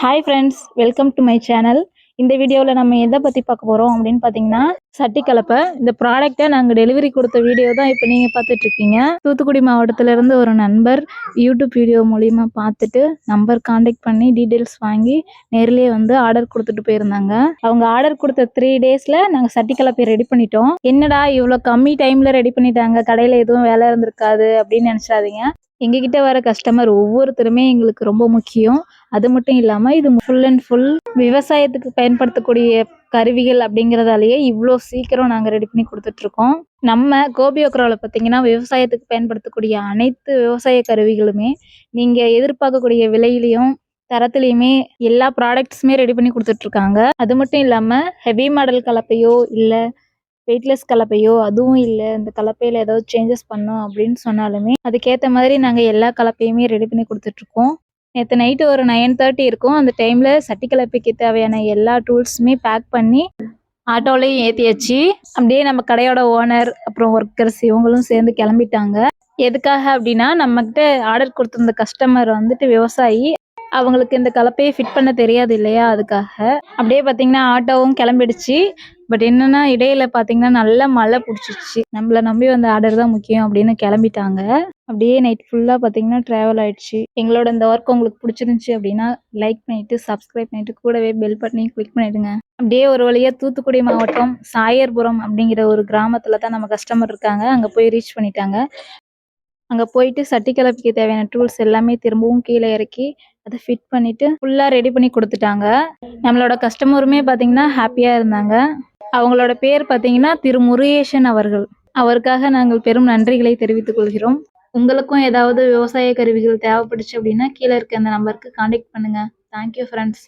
Hi friends welcome to my channel இந்த வீடியோவில் நம்ம எதை பற்றி பார்க்க போகிறோம் அப்படின்னு பார்த்தீங்கன்னா சட்டி கலப்பை. இந்த ப்ராடக்ட்டை நாங்கள் டெலிவரி கொடுத்த வீடியோ தான் இப்போ நீங்கள் பார்த்துட்ருக்கீங்க. தூத்துக்குடி மாவட்டத்திலேருந்து ஒரு நண்பர் யூடியூப் வீடியோ மூலிமா பார்த்துட்டு நம்பர் காண்டாக்ட் பண்ணி டீட்டெயில்ஸ் வாங்கி நேரிலேயே வந்து ஆர்டர் கொடுத்துட்டு போயிருந்தாங்க. அவங்க ஆர்டர் கொடுத்த த்ரீ டேஸில் நாங்கள் சட்டி கலப்பை ரெடி பண்ணிட்டோம். என்னடா இவ்வளோ கம்மி டைமில் ரெடி பண்ணிட்டாங்க? கடையில் எதுவும் வேலை இருந்திருக்காது அப்படின்னு நினச்சாதீங்க எங்ககிட்ட வர கஸ்டமர் ஒவ்வொருத்தருமே எங்களுக்கு ரொம்ப முக்கியம். அது மட்டும் இல்லாமல் இது ஃபுல் அண்ட் ஃபுல் விவசாயத்துக்கு பயன்படுத்தக்கூடிய கருவிகள் அப்படிங்கிறதாலேயே இவ்வளோ சீக்கிரம் நாங்கள் ரெடி பண்ணி கொடுத்துட்ருக்கோம். நம்ம கோபியோக்ரோவில் பார்த்தீங்கன்னா விவசாயத்துக்கு பயன்படுத்தக்கூடிய அனைத்து விவசாய கருவிகளுமே நீங்கள் எதிர்பார்க்கக்கூடிய விலையிலையும் தரத்துலையுமே எல்லா ப்ராடக்ட்ஸுமே ரெடி பண்ணி கொடுத்துட்ருக்காங்க. அது மட்டும் இல்லாமல் ஹெவி மாடல் கலப்பையோ இல்லை வெயிட்லெஸ் கலப்பையோ அதுவும் இல்லை இந்த கலப்பையில் ஏதாவது சேஞ்சஸ் பண்ணோம் அப்படின்னு சொன்னாலுமே அதுக்கேற்ற மாதிரி நாங்கள் எல்லா கலப்பையுமே ரெடி பண்ணி கொடுத்துட்ருக்கோம். நேற்று நைட்டு ஒரு நைன் தேர்ட்டி இருக்கும். அந்த டைமில் சட்டி கலப்பைக்கு தேவையான எல்லா டூல்ஸுமே பேக் பண்ணி ஆட்டோலையும் ஏற்றியாச்சு அப்படியே நம்ம கடையோட ஓனர் அப்புறம் ஒர்க்கர்ஸ் இவங்களும் சேர்ந்து கிளம்பிட்டாங்க. எதுக்காக அப்படின்னா நம்மக்கிட்ட ஆர்டர் கொடுத்துருந்த கஸ்டமர் வந்துட்டு விவசாயி. அவங்களுக்கு இந்த கலப்பையை ஃபிட் பண்ண தெரியாது இல்லையா அதுக்காக. அப்படியே பார்த்தீங்கன்னா ஆட்டோவும் கிளம்பிடுச்சு. பட் என்னன்னா இடையில பார்த்தீங்கன்னா நல்ல மழை பிடிச்சிச்சு நம்மளை நம்பி வந்த ஆர்டர் தான் முக்கியம் அப்படின்னு கிளம்பிட்டாங்க. அப்படியே நைட் ஃபுல்லாக பார்த்தீங்கன்னா ட்ராவல் ஆயிடுச்சு. எங்களோட இந்த ஒர்க் உங்களுக்கு பிடிச்சிருந்துச்சி அப்படின்னா லைக் பண்ணிட்டு சப்ஸ்கிரைப் பண்ணிட்டு கூடவே பெல் பட்டனி கிளிக் பண்ணிடுங்க. அப்படியே ஒரு வழியாக தூத்துக்குடி மாவட்டம் சாயர்புரம் அப்படிங்கிற ஒரு கிராமத்தில் தான் நம்ம கஸ்டமர் இருக்காங்க. அங்கே போய் ரீச் பண்ணிட்டாங்க. அங்கே போயிட்டு சட்டி கிளப்பிக்க தேவையான டூல்ஸ் எல்லாமே திரும்பவும் கீழே இறக்கி அதை ஃபிட் பண்ணிவிட்டு ஃபுல்லாக ரெடி பண்ணி கொடுத்துட்டாங்க. நம்மளோட கஸ்டமருமே பார்த்தீங்கன்னா ஹாப்பியாக இருந்தாங்க. அவங்களோட பேர் பார்த்தீங்கன்னா திரு முருகேஷன் அவர்கள். அவருக்காக நாங்கள் பெரும் நன்றிகளை தெரிவித்துக் கொள்கிறோம். உங்களுக்கும் ஏதாவது விவசாய கருவிகள் தேவைப்படுச்சு அப்படின்னா கீழே இருக்க அந்த நம்பருக்கு காண்டாக்ட் பண்ணுங்கள் தேங்க்யூ ஃப்ரெண்ட்ஸ்